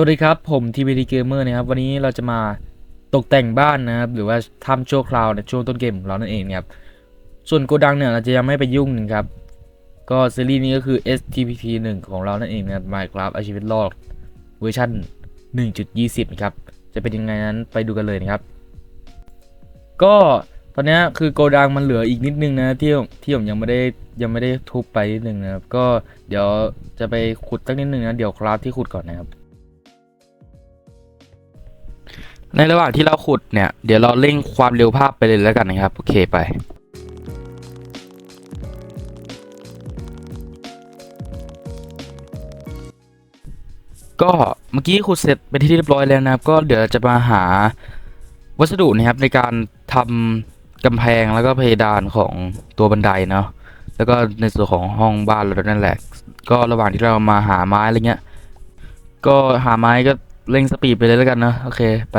วัสดีครับ ผม TVD Gamer นะครับ วันนี้เราจะมาตกแต่งบ้านนะครับ หรือว่าทำชั่วคราวในช่วงต้นเกมของเรานั่นเองครับ ส่วนโกดังเนี่ยเราจะยังไม่ไปยุ่งนะครับ ก็ซีรีส์นี้ก็คือ STPP 1ของเรานั่นเองนะครับ Minecraft อาชีวิตรอดเวอร์ชัน1.20 นะครับ จะเป็นยังไงนั้นไปดูกันเลยนะครับ ก็ตอนนี้คือโกดังมันเหลืออีกนิดนึงนะที่ที่ผมยังไม่ได้ยังไม่ได้ทุบไปนิดนึงนะครับ ก็เดี๋ยวจะไปขุดสักนิดนึงนะ เดี๋ยวคราฟที่ขุดก่อนนะครับ ในระหว่างที่เราขุดเนี่ย เดี๋ยวเราเร่งความเร็วภาพไปเลยแล้วกันนะครับ โอเคไป ก็เมื่อกี้ขุดเสร็จเป็นที่เรียบร้อยแล้วนะครับ ก็เดี๋ยวจะมาหาวัสดุนะครับในการทำกำแพงแล้วก็เพดานของตัวบันไดเนาะแล้วก็ในส่วนของห้องบ้านเรานั่นแหละ ก็ระหว่างที่เรามาหาไม้อะไรเงี้ย ก็หาไม้ก็ เร่งสปีดไปเลยแล้วกันนะ โอเค ไป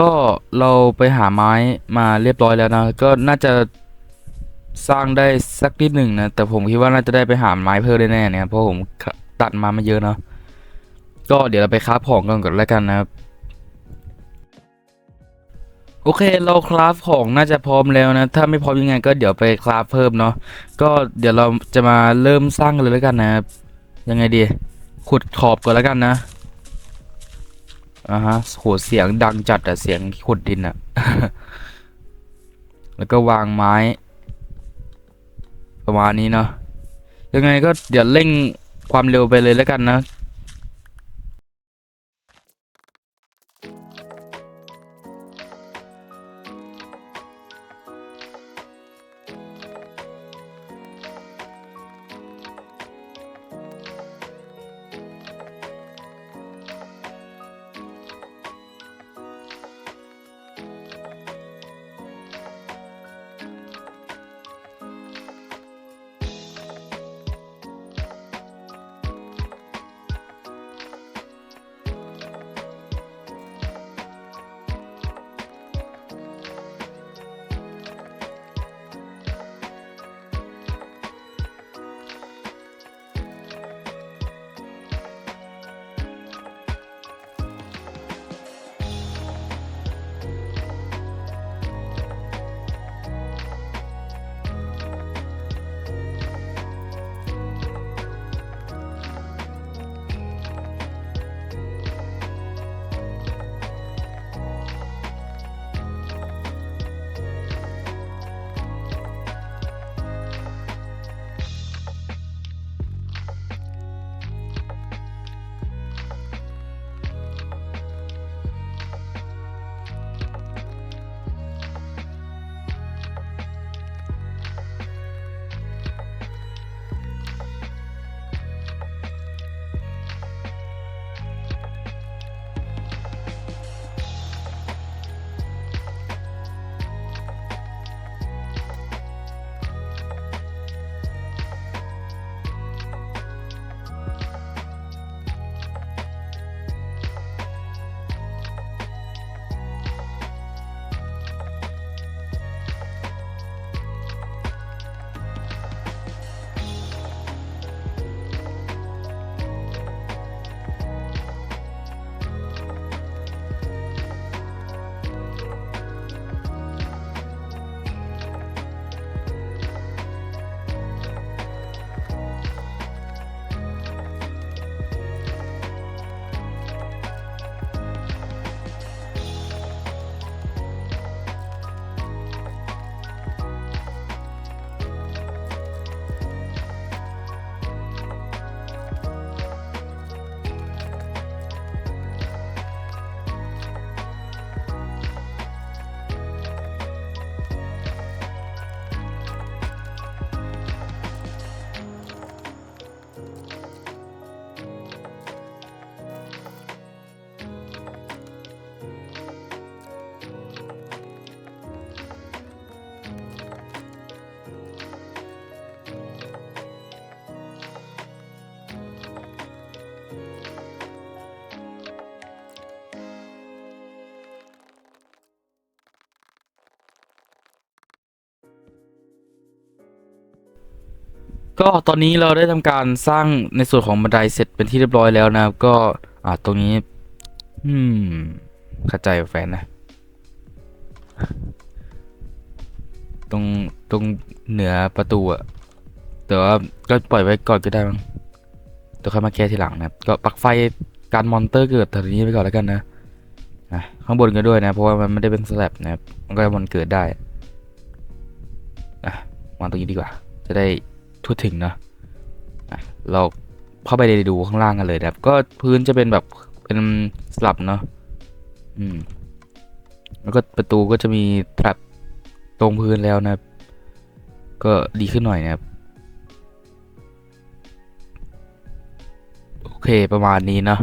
ก็เราไปหาไม้มาเรียบร้อยแล้วนะ ก็น่าจะสร้างได้สักนิดหนึ่งนะ แต่ผมคิดว่าน่าจะได้ไปหาไม้เพิ่มแน่ๆเนี่ยเพราะผมตัดมามาเยอะเนาะก็เดี๋ยวเราไปคราฟของกันก่อนแล้วกันนะครับโอเคเราคราฟของน่าจะพร้อมแล้วนะ ถ้าไม่พร้อมยังไงก็เดี๋ยวไปคราฟเพิ่มเนาะก็เดี๋ยวเราจะมาเริ่มสร้างกันเลยแล้วกันนะครับยังไงดีขุดขอบก่อนแล้วกันนะ อ่าฮะโหเสียงดังจัดอะเสียงขุดดินอะแล้วก็วางไม้ ประมาณนี้เนาะยังไงก็เดี๋ยวเร่งความเร็วไปเลยแล้วกันนะ ก็ตอนนี้เราได้ทำการสร้างในส่วนของบันไดเสร็จเป็นที่เรียบร้อยแล้วนะครับ ก็อ่าตรงนี้ อืมเข้าใจแฟนนะ ตรงตรงเหนือประตูอะแต่ว่าก็ปล่อยไว้ก่อนก็ได้มั้งเดี๋ยวค่อยมาแก้ทีหลังนะครับ ก็ปลั๊กไฟการมอนเตอร์เกิดแถวนี้ไปก่อนแล้วกันนะอะข้างบนก็ด้วยนะ เพราะว่ามันไม่ได้เป็นสแลบนะครับมันก็มันเกิดได้อะวางตรงนี้ดีกว่า จะได้ ทั่วถึงเนาะเราเข้าไปดูข้างล่างกันเลยนะครับ ก็พื้นจะเป็นแบบเป็นสลับเนาะอืม แล้วก็ประตูก็จะมีแทรปตรงพื้นแล้วนะครับ ก็ดีขึ้นหน่อยนะครับ โอเคประมาณนี้เนาะ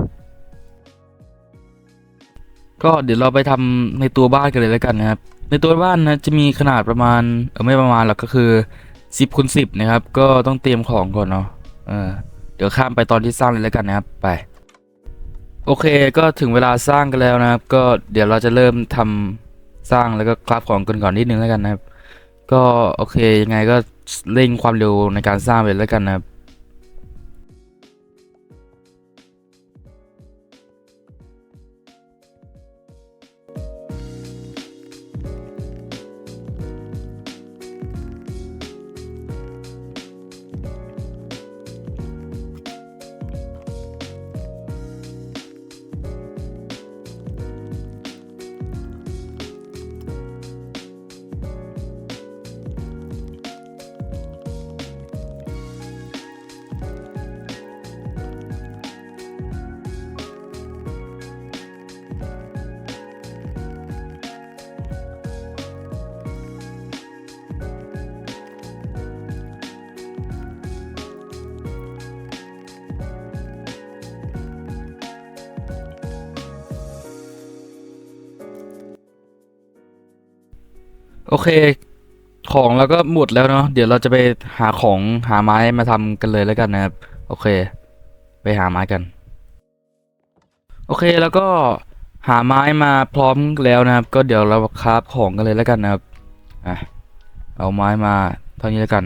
ก็เดี๋ยวเราไปทำในตัวบ้านกันเลยแล้วกันนะครับ ในตัวบ้านนะจะมีขนาดประมาณเออไม่ประมาณหรอกก็คือ สิบคูณสิบนะครับ ก็ต้องเตรียมของก่อนเนาะเออเดี๋ยวข้ามไปตอนที่สร้างเลยแล้วกันนะครับ ไป โอเคก็ถึงเวลาสร้างกันแล้วนะครับ ก็เดี๋ยวเราจะเริ่มทำสร้างแล้วก็คราฟของกันก่อนนิดนึงแล้วกันนะครับ ก็โอเคยังไงก็เร่งความเร็วในการสร้างไปเลยแล้วกันนะครับ โอเค ของเราก็หมดแล้วเนาะเดี๋ยวเราจะไปหาของหาไม้มาทำกันเลยแล้วกันนะครับ โอเค ไปหาไม้กัน โอเคแล้วก็หาไม้มาพร้อมแล้วนะครับ ก็เดี๋ยวเราคราฟของกันเลยแล้วกันนะครับอะเอาไม้มาเท่านี้แล้วกัน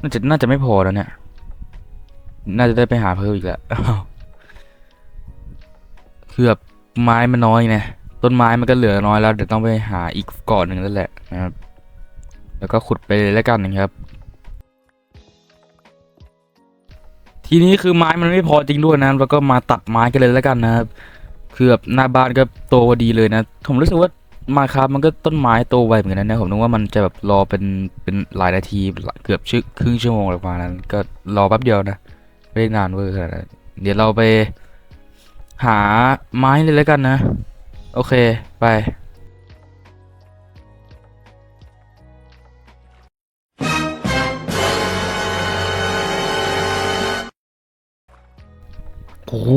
น่าจะน่าจะไม่พอแล้วเนี่ย น่าจะได้ไปหาเพิ่มอีกแล้วอ้าวคือบบไม้มันน้อยไง ต้นไม้มันก็เหลือน้อยแล้วเดี๋ยวต้องไปหาอีกก่อนหนึ่งแล้วแหละนะครับ แล้วก็ขุดไปเลยแล้วกันนะครับ ทีนี้คือไม้มันไม่พอจริงด้วยนะแล้วก็มาตัดไม้กันเลยแล้วกันนะครับคือแบบหน้าบ้านก็โตพอดีเลยนะ ผมรู้สึกว่ามาครับมันก็ต้นไม้โตไวเหมือนกันนะผมนึกว่ามันจะแบบรอเป็นเป็นหลายนาทีเกือบชครึ่งชั่วโมงอะไรประมาณนั้น ก็รอแป๊บเดียวนะไม่ได้นานเวอร์ขนาดนั้นเดี๋ยวเราไปหาไม้เลยแล้วกันนะ โอเค ไปโอ้โห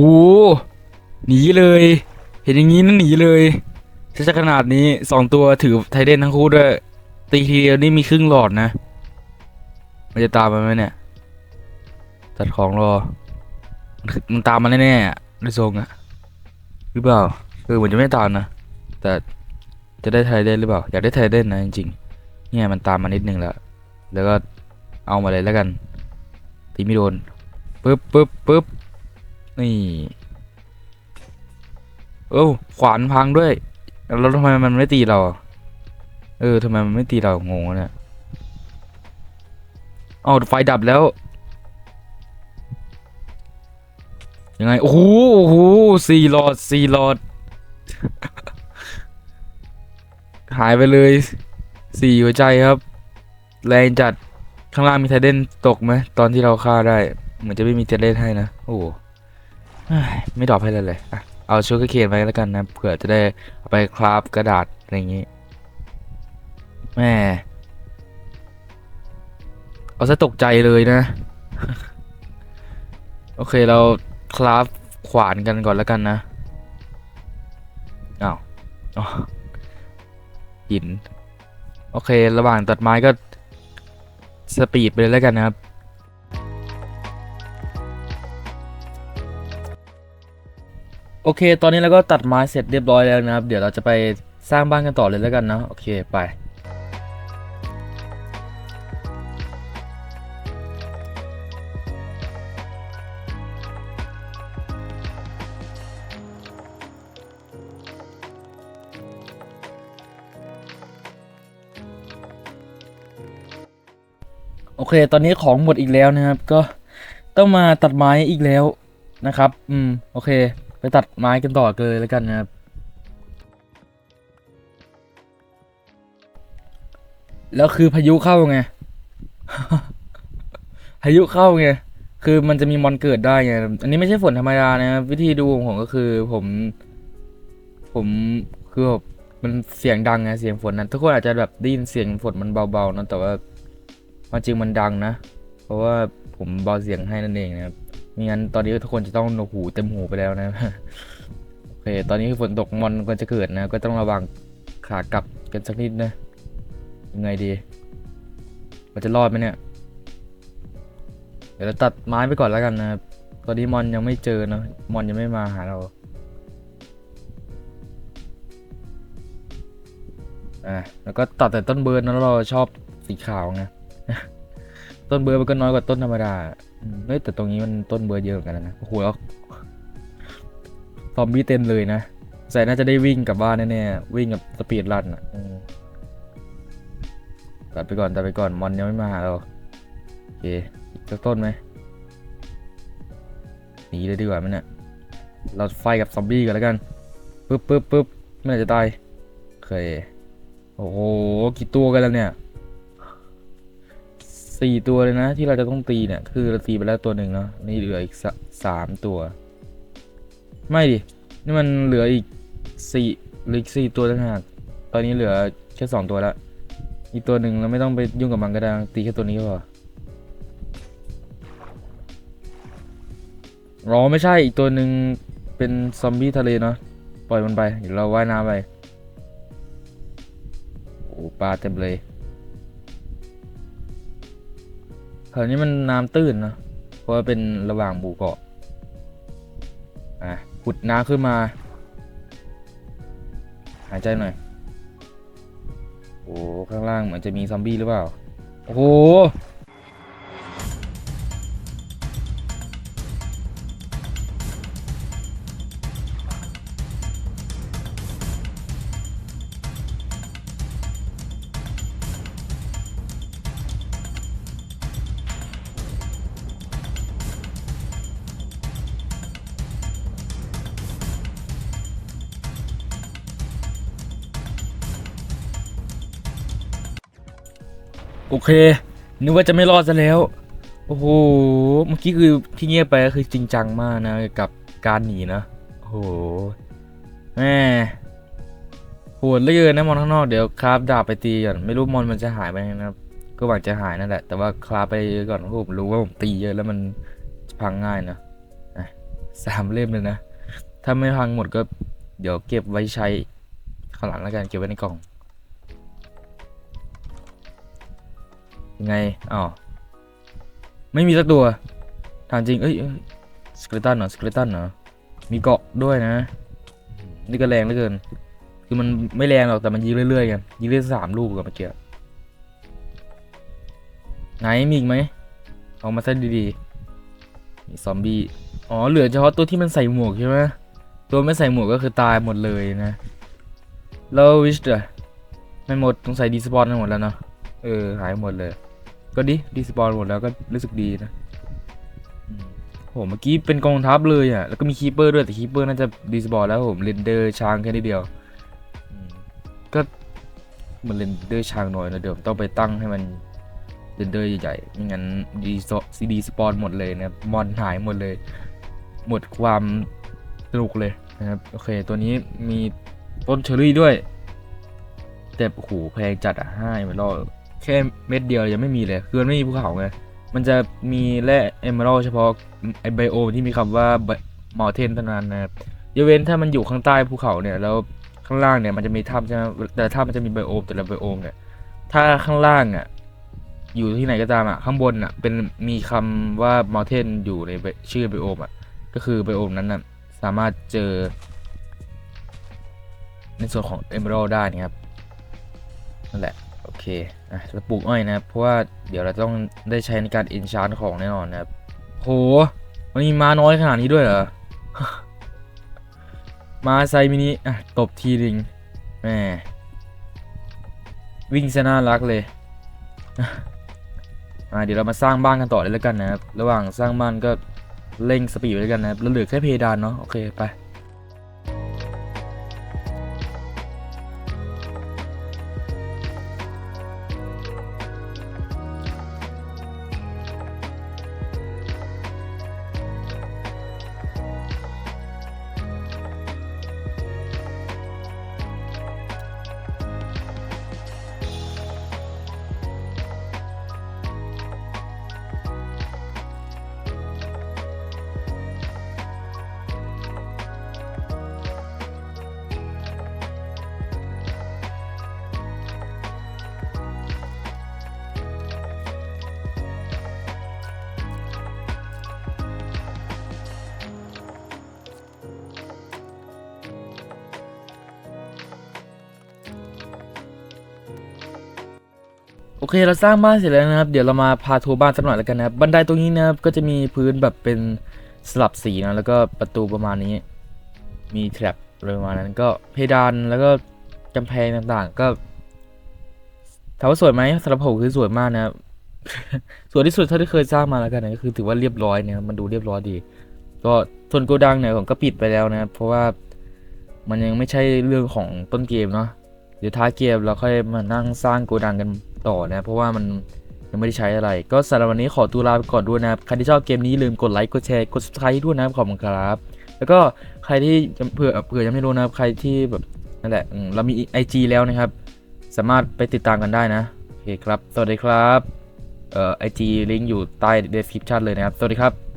หนีเลย เห็นอย่างนี้นั่นหนีเลยถ้าจะขนาดนี้สองตัวถือไทเดนทั้งคู่ด้วย ตีทีเดียวนี่มีครึ่งหลอดนะ มันจะตามมาไหมเนี่ย จัดของรอ มันตามมาแน่ๆอะด้วยทรงอะหรือเปล่า เออเหมือนจะไม่ตามนะ แต่จะได้ไทเด้นหรือเปล่า อยากได้ไทเด้นนะจริงๆเนี่ยมันตามมานิดนึงแล้ว แล้วก็เอามาเลยแล้วกันตีไม่โดนปึ๊บปึ๊บปึ๊บนี่เอ้าขวานพังด้วยแล้วทำไมมันไม่ตีเรา เออทำไมมันไม่ตีเรางงวะเนี่ยอ๋อไฟดับแล้วยังไงโอ้โหโอ้โหสี่หลอดสี่หลอด หายไปเลยสี่หัวใจครับ แรงจัดข้างล่างมีไทเดนตกไหมตอนที่เราฆ่าได้ เหมือนจะไม่มีไทเดนให้นะ โอ้ไม่ดรอปให้เลยเลยอะเอาชูกเคนไว้แล้วกันนะเผื่อจะได้เอาไปคราฟกระดาษอะไรอย่างงี้แม่เอาซะตกใจเลยนะ โอเคเราคราฟขวานกันก่อนแล้วกันนะ อ้าวหิน โอเค ระหว่างตัดไม้ก็ สปีดไปเลยแล้วกันนะครับ โอเค ตอนนี้เราก็ตัดไม้เสร็จเรียบร้อยแล้วนะครับ เดี๋ยวเราจะไปสร้างบ้านกันต่อเลยแล้วกันนะ โอเค ไป เค ตอนนี้ของหมดอีกแล้วนะครับ ก็ต้องมาตัดไม้อีกแล้วนะครับ อืม โอเค ไปตัดไม้กันต่อเลยแล้วกันนะครับ แล้วคือพายุเข้าไง พายุเข้าไง คือมันจะมีมอนเกิดได้ไง อันนี้ไม่ใช่ฝนธรรมดานะวิธีดูของผมก็คือผม ผมคือแบบมันเสียงดังไงเสียงฝนนั้นทุกคนอาจจะแบบได้ยินเสียงฝนมันเบาๆนะแต่ว่า ความจริงมันดังนะ เพราะว่าผมเบาเสียงให้นั่นเองนะครับไม่งั้นตอนนี้ทุกคนจะต้องหนวกหูเต็มหูไปแล้วนะโอเค ตอนนี้ฝนตกมอนก็จะเกิดนะ ก็ต้องระวังขากลับกันสักนิดนะยังไงดีมันจะรอดไหมเนี่ย เดี๋ยวเราตัดไม้ไปก่อนแล้วกันนะครับตอนนี้มอนยังไม่เจอเนอะมอนยังไม่มาหาเราอะแล้วก็ตัดแต่ต้นเบิร์ดนะเราชอบสีขาวไง ต้นเบิร์มันก็น้อยกว่าต้นธรรมดาเฮ้ยแต่ตรงนี้มันต้นเบิร์เยอะเหมือนกันนะโอ้โหแล้วซอมบี้เต็มเลยนะใส่น่าจะได้วิ่งกลับบ้านแน่ๆวิ่งกับสปีดรันอะตัดไปก่อนตัดไปก่อนมอนยังไม่มาหาเราโอเคอีกสักต้นไหมหนีเลยดีกว่าไหมเนี่ยเราไฟกับซอมบี้กันแล้วกันปึ๊บปึ๊บปึ๊บไม่น่าจะตายโอเคโอ้โหกี่ตัวกันแล้วเนี่ย สี่ตัวเลยนะ ที่เราจะต้องตีเนี่ยคือเราตีไปแล้วตัวหนึ่งเนาะนี่เหลืออีกสามตัว ไม่ดินี่มันเหลืออีกสี่หลืออีกสี่ตัวต่างหากตอนนี้เหลือแค่สองตัวล้วอีกตัวหนึ่งเราไม่ต้องไปยุ่งกับมันก็ได้ตีแค่ตัวนี้ก็พอรอไม่ใช่อีกตัวหนึ่งเป็นซอมบี้ทะเลเนาะปล่อยมันไปเดี๋ยวเราว่ายน้ำไปโอ้ปลาเต็มเลย แถวนี้มันน้ำตื้นเนาะเพราะว่าเป็นระหว่างหมู่เกาะอะขุดน้ำขึ้นมา หายใจหน่อย โอ้ข้างล่างเหมือนจะมีซอมบี้หรือเปล่า โอ้โห โอเค นึกว่าจะไม่รอดซะแล้ว โอ้โห เมื่อกี้คือที่เงียบไปก็คือจริงจังมากนะกับการหนีนะ โอ้โหแม่โหดเลือเนะมอนข้างนอกเดี๋ยวคราฟดาบไปตีก่อนไม่รู้มอนมันจะหายไปไหมนะครับ ก็หวังจะหายนั่นแหละ แต่ว่าคราฟไปก่อนเพราะผมรู้ว่าผมตีเยอะแล้วมันพังง่ายนะอะสามเล่มเลยนะ ถ้าไม่พังหมดก็เดี๋ยวเก็บไว้ใช้ข้างหลังแล้วกันเก็บไว้ในกล่อง ไงอ๋อไม่มีสักตัวถามจริง เอ้ยสเกเลตันเหรอสเกเลตันเหรอมีเกาะด้วยนะ นี่ก็แรงเหลือเกิน คือมันไม่แรงหรอกแต่มันยิงเรื่อยๆกันยิงได้สามลูกกับเมื่อกี้ไหนมีอีกไหมเอามาซะดีๆมีซอมบี้อ๋อเหลือเฉพาะตัวที่มันใส่หมวกใช่ไหมตัวไม่ใส่หมวกก็คือตายหมดเลยนะแล้ววิชอะไม่หมดต้องใส่ดีสปอนกันหมดแล้วเนาะเออหายหมดเลย ก็ดิดีสปอนหมดแล้วก็รู้สึกดีนะอืมโหเมื่อกี้เป็นกองทัพเลยอะแล้วก็มีคีเปอร์ด้วยแต่คีเปอร์น่าจะดีสปอนแล้วผมเรนเดอร์ช้างแค่นิดเดียวอืมก็เหมันเรนเดอร์ช้างน้อยนะเดี๋ยวต้องไปตั้งให้มันเรนเดอร์ใหญ่ๆไม่งั้นดีซีดีสปอนหมดเลยนะครับมอนหายหมดเลย หมดความสนุกเลยนะครับโอเคตัวนี้มีต้นเชอรี่ด้วย แต่โอ้โหแพงจัดอะให้มันรอด แค่เม็ดเดียวยังไม่มีเลย คือมันไม่มีภูเขาไง มันจะมีแร่เอเมอรัลเฉพาะไอไบโอที่มีคำว่ามอเทนเท่านั้นนะครับยกเว้นถ้ามันอยู่ข้างใต้ภูเขาเนี่ยแล้วข้างล่างเนี่ยมันจะมีถ้ำใช่ไหมแต่ถ้ำมันจะมีไบโอมแต่ละไบโอมเนี่ยถ้าข้างล่างอะอยู่ที่ไหนก็ตามอะข้างบนอะเป็นมีคำว่ามอเทนอยู่ในชื่อไบโอมอะก็คือไบโอมนั้นน่ะสามารถเจอ ในส่วนของเอเมอรัลได้นะครับนั่นแหละ เคอะเราปลูกอ้อยนะครับ เพราะว่าเดี๋ยวเราต้องได้ใช้ในการ e n นชาร์ของแน่นอนนะครับ โห มันมีม้าน้อยขนาดนี้ด้วยเหรอ ม้าไซมินิ อะ ตบทีนึงแหมวิ่งซะน่ารักเลยอ่าเดี๋ยวเรามาสร้างบ้านกันต่อเลยแล้วกันนะครับ ระหว่างสร้างบ้านก็เร่งสปีดไว้แล้วกันนะครับแล้วเหลือแค่เพดานเนาะ โอเค ไป โอเคเราสร้างบ้านเสร็จแล้วนะครับ เดี๋ยวเรามาพาทัวร์บ้านสักหน่อยแล้วกันนะครับบันไดตรงนี้นะครับก็จะมีพื้นแบบเป็นสลับสีนะแล้วก็ประตูประมาณนี้ มีแทร็บอะไรประมาณนั้นก็เพดานแล้วก็กำแพงต่างๆ ก็ถามว่าสวยไหมสำหรับผมคือสวยมากนะครับสวยที่สุดเท่าที่เคยสร้างมาแล้วกันนะก็คือถือว่าเรียบร้อยนะครับมันดูเรียบร้อยดี ก็ส่วนโกดังเนี่ยผมก็ปิดไปแล้วนะครับเพราะว่ามันยังไม่ใช่เรื่องของต้นเกมเนาะ เดี๋ยวท้ายเกมเราค่อยมานั่งสร้างโกดังกันต่อนะเพราะว่ามันยังไม่ได้ใช้อะไร ก็สำหรับวันนี้ขอตัวลาไปก่อนด้วยนะครับ ใครที่ชอบเกมนี้ลืมกดไลค์กดแชร์กด subscribe ด้วยนะครับขอบคุณครับ แล้วก็ใครที่เผื่อเผื่อยังไม่รู้นะครับใครที่แบบนั่นแหละเรามี IG แล้วนะครับ สามารถไปติดตามกันได้นะโอเคครับ สวัสดีครับเอ่อ IG ลิงก์อยู่ใต้ description เลยนะครับ สวัสดีครับ